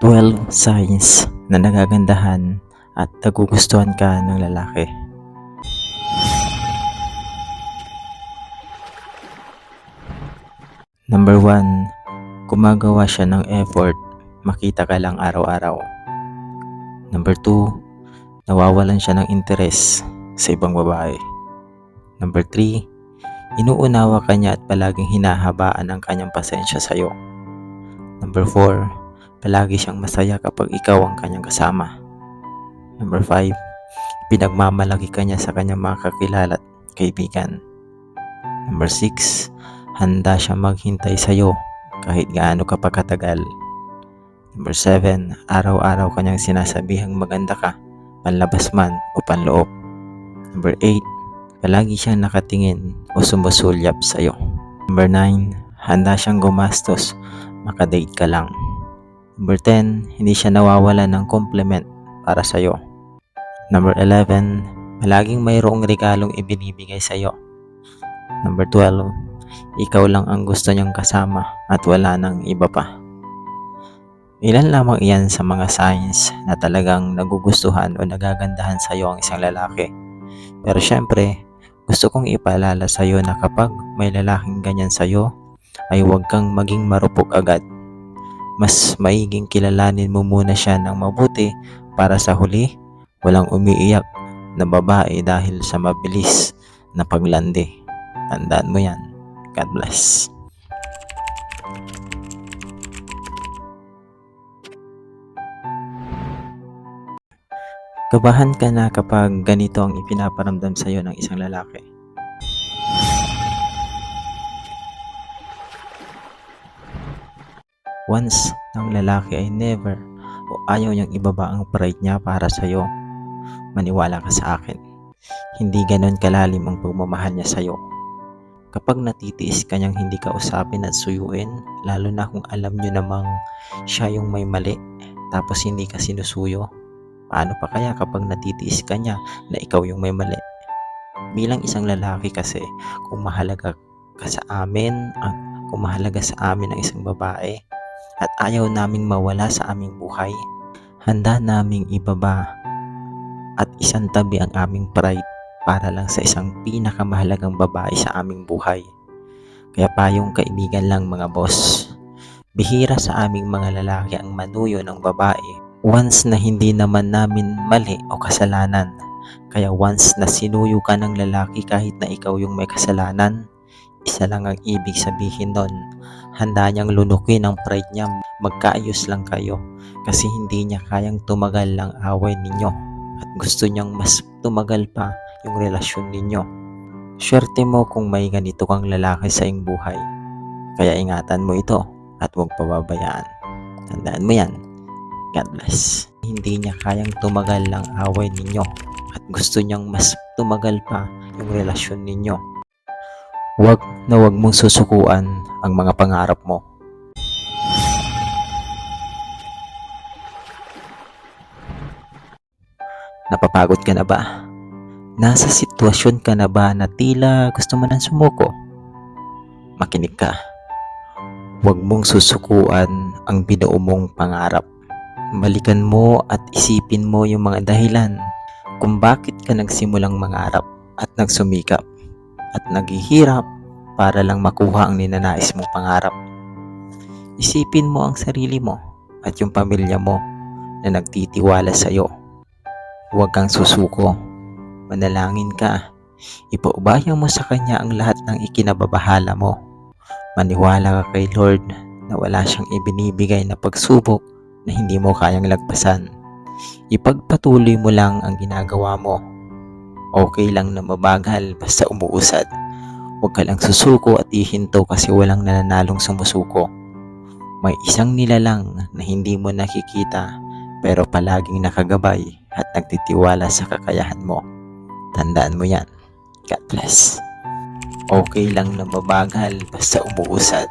12 signs na nagagandahan at nagugustuhan ka ng lalaki. Number 1, gumagawa siya ng effort, makita ka lang araw-araw. Number 2, nawawalan siya ng interes sa ibang babae. Number 3, inuunawa ka niya at palaging hinahabaan ang kanyang pasensya sa'yo. Number 4, palagi siyang masaya kapag ikaw ang kanyang kasama. Number 5, pinagmamalaki ka niya sa kanyang mga kakilala at kaibigan. Number 6, handa siya maghintay sa iyo kahit gaano ka pa katagal. Number 7, araw-araw kanyang sinasabihang maganda ka, panlabas man o panloob. Number 8, palagi siyang nakatingin o sumusulyap sa iyo. Number 9, handa siyang gumastos, makadate ka lang. Number 10, hindi siya nawawala ng compliment para sa iyo. Number 11, palaging mayroong regalong ibinibigay sa iyo. Number 12, ikaw lang ang gusto niyang kasama at wala nang iba pa. Ilan lamang iyan sa mga signs na talagang nagugustuhan o nagagandahan sa iyo ang isang lalaki. Pero syempre, gusto kong ipaalala sa iyo na kapag may lalaking ganyan sa iyo, ay huwag kang maging marupok agad. Mas maiging kilalanin mo muna siya ng mabuti para sa huli, walang umiiyak na babae dahil sa mabilis na paglandi. Tandaan mo yan. God bless. Kabahan ka na kapag ganito ang ipinaparamdam sa iyo ng isang lalaki. Once ng lalaki ay never o ayaw niyang ibaba ang pride niya para sa iyo, maniwala ka sa akin. Hindi ganon kalalim ang pagmamahal niya sa iyo. Kapag natitiis ka niyang hindi ka usapin at suyuin, lalo na kung alam niyo namang siya yung may mali, tapos hindi ka sinusuyo, paano pa kaya kapag natitiis ka niya na ikaw yung may mali? Bilang isang lalaki kasi, kung mahalaga ka sa amin, at kung mahalaga sa amin ang isang babae, at ayaw naming mawala sa aming buhay, handa naming ibaba at isang tabi ang aming pride para lang sa isang pinakamahalagang babae sa aming buhay. Kaya payong kaibigan lang mga boss. Bihira sa aming mga lalaki ang manuyo ng babae once na hindi naman namin mali o kasalanan. Kaya once na sinuyo ka ng lalaki kahit na ikaw yung may kasalanan, isa lang ang ibig sabihin nun. Handa niyang lunukin ang pride niya, magkaayos lang kayo kasi hindi niya kayang tumagal lang away ninyo at gusto niyang mas tumagal pa yung relasyon ninyo. Swerte mo kung may ganito kang lalaki sa iyong buhay. Kaya ingatan mo ito at huwag pababayaan. Tandaan mo yan. God bless. Hindi niya kayang tumagal lang away ninyo at gusto niyang mas tumagal pa yung relasyon ninyo. Huwag na huwag mong susukuan ang mga pangarap mo. Napapagod ka na ba? Nasa sitwasyon ka na ba na tila gusto mo nang sumuko? Makinig ka. Huwag mong susukuan ang binuo mong pangarap. Balikan mo at isipin mo yung mga dahilan kung bakit ka nagsimulang mangarap at nagsumikap at naghihirap para lang makuha ang ninanais mong pangarap. Isipin mo ang sarili mo at yung pamilya mo na nagtitiwala sa iyo. Huwag kang susuko manalangin ka. Ipaubayan mo sa Kanya ang lahat ng ikinababahala mo. Maniwala ka kay Lord na wala siyang ibinibigay na pagsubok na hindi mo kayang lagpasan. Ipagpatuloy mo lang ang ginagawa mo. Okay lang na mabagal basta umuusad. Huwag ka lang susuko at ihinto kasi walang nananalong sumusuko. May isang nilalang na hindi mo nakikita pero palaging nakagabay at nagtitiwala sa kakayahan mo. Tandaan mo yan. God bless. Okay lang na mabagal basta umuusad.